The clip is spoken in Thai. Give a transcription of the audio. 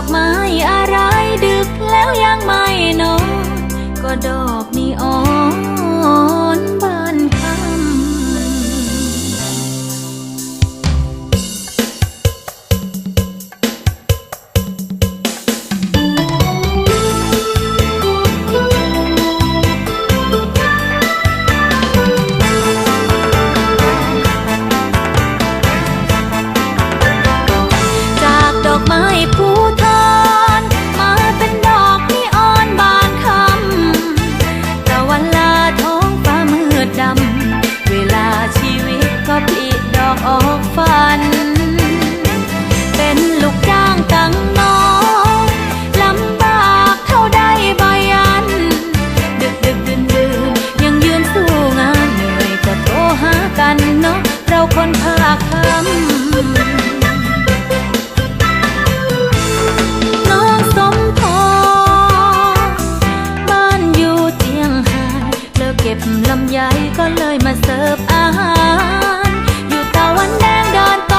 ดอกไม้อะไรดึกแล้วยังไม่นอนก็ดอก ลำใหญ่ก็เลยมาเสิร์ฟอาหาร อยู่ตะวันแดงเดินต